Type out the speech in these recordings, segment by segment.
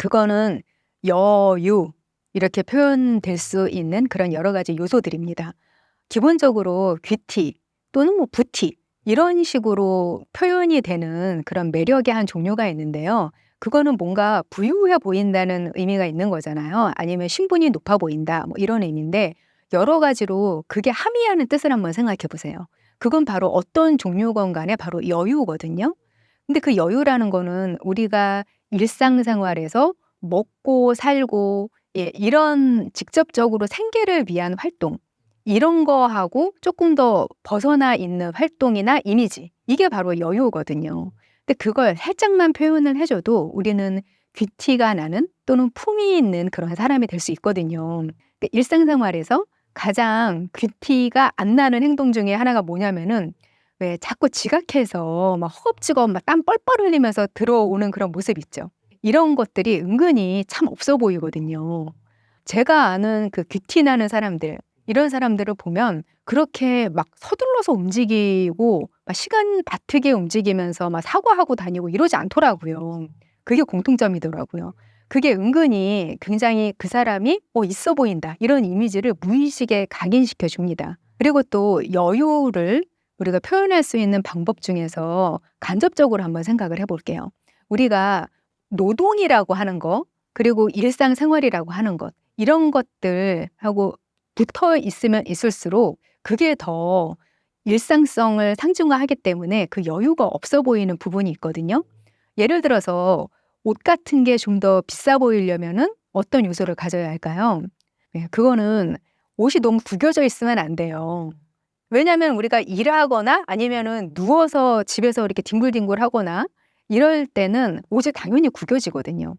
그거는 여유 이렇게 표현될 수 있는 그런 여러 가지 요소들입니다. 기본적으로 귀티 또는 뭐 부티 이런 식으로 표현이 되는 그런 매력의 한 종류가 있는데요. 그거는 뭔가 부유해 보인다는 의미가 있는 거잖아요. 아니면 신분이 높아 보인다 뭐 이런 의미인데 여러 가지로 그게 함의하는 뜻을 한번 생각해 보세요. 그건 바로 어떤 종류건 간에 바로 여유거든요. 근데 그 여유라는 거는 우리가 일상생활에서 먹고 살고 예, 이런 직접적으로 생계를 위한 활동 이런 거하고 조금 더 벗어나 있는 활동이나 이미지 이게 바로 여유거든요. 근데 그걸 살짝만 표현을 해 줘도 우리는 귀티가 나는 또는 품이 있는 그런 사람이 될 수 있거든요. 그러니까 일상생활에서 가장 귀티가 안 나는 행동 중에 하나가 뭐냐면은 왜 자꾸 지각해서 막 허겁지겁 막 땀 뻘뻘 흘리면서 들어오는 그런 모습 있죠. 이런 것들이 은근히 참 없어 보이거든요. 제가 아는 그 귀티 나는 사람들 이런 사람들을 보면 그렇게 막 서둘러서 움직이고 막 시간 바트게 움직이면서 막 사과하고 다니고 이러지 않더라고요. 그게 공통점이더라고요. 그게 은근히 굉장히 그 사람이 어 있어 보인다 이런 이미지를 무의식에 각인시켜 줍니다. 그리고 또 여유를 우리가 표현할 수 있는 방법 중에서 간접적으로 한번 생각을 해볼게요. 우리가 노동이라고 하는 거 그리고 일상생활이라고 하는 것 이런 것들하고 붙어 있으면 있을수록 그게 더 일상성을 상중화하기 때문에 그 여유가 없어 보이는 부분이 있거든요. 예를 들어서 옷 같은 게 좀 더 비싸 보이려면은 어떤 요소를 가져야 할까요? 네, 그거는 옷이 너무 구겨져 있으면 안 돼요. 왜냐하면 우리가 일하거나 아니면은 누워서 집에서 이렇게 뒹굴뒹굴 하거나 이럴 때는 옷이 당연히 구겨지거든요.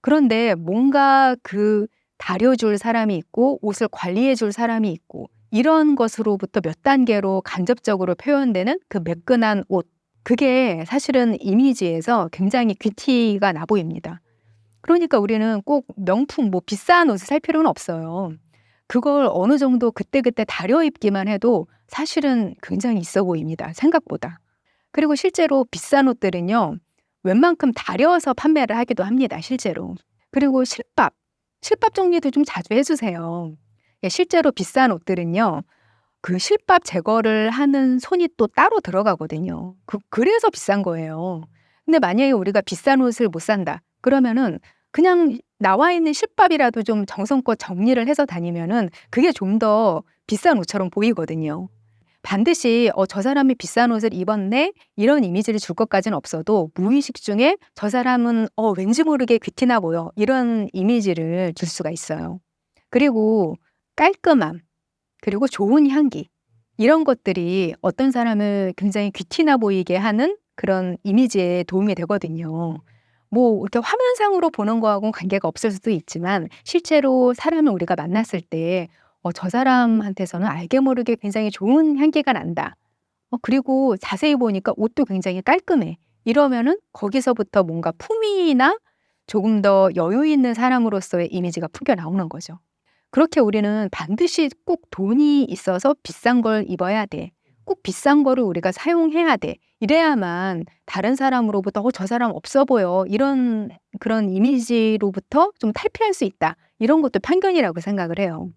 그런데 뭔가 그 다려줄 사람이 있고 옷을 관리해줄 사람이 있고 이런 것으로부터 몇 단계로 간접적으로 표현되는 그 매끈한 옷 그게 사실은 이미지에서 굉장히 귀티가 나 보입니다. 그러니까 우리는 꼭 명품 뭐 비싼 옷을 살 필요는 없어요. 그걸 어느 정도 그때그때 다려 입기만 해도 사실은 굉장히 있어 보입니다. 생각보다. 그리고 실제로 비싼 옷들은요. 웬만큼 다려서 판매를 하기도 합니다. 실제로. 그리고 실밥. 실밥 정리도 좀 자주 해주세요. 예, 실제로 비싼 옷들은요. 그 실밥 제거를 하는 손이 또 따로 들어가거든요. 그, 그래서 비싼 거예요. 근데 만약에 우리가 비싼 옷을 못 산다. 그러면은 그냥 나와 있는 실밥이라도 좀 정성껏 정리를 해서 다니면은 그게 좀 더 비싼 옷처럼 보이거든요. 반드시 어, 저 사람이 비싼 옷을 입었네 이런 이미지를 줄 것까지는 없어도 무의식 중에 저 사람은 어, 왠지 모르게 귀티나 보여 이런 이미지를 줄 수가 있어요. 그리고 깔끔함 그리고 좋은 향기 이런 것들이 어떤 사람을 굉장히 귀티나 보이게 하는 그런 이미지에 도움이 되거든요. 뭐 이렇게 화면상으로 보는 거하고는 관계가 없을 수도 있지만 실제로 사람을 우리가 만났을 때 어, 저 사람한테서는 알게 모르게 굉장히 좋은 향기가 난다. 어, 그리고 자세히 보니까 옷도 굉장히 깔끔해. 이러면은 거기서부터 뭔가 품위나 조금 더 여유 있는 사람으로서의 이미지가 풍겨 나오는 거죠. 그렇게 우리는 반드시 꼭 돈이 있어서 비싼 걸 입어야 돼. 꼭 비싼 거를 우리가 사용해야 돼. 이래야만 다른 사람으로부터 어, 저 사람 없어 보여. 이런 그런 이미지로부터 좀 탈피할 수 있다. 이런 것도 편견이라고 생각을 해요.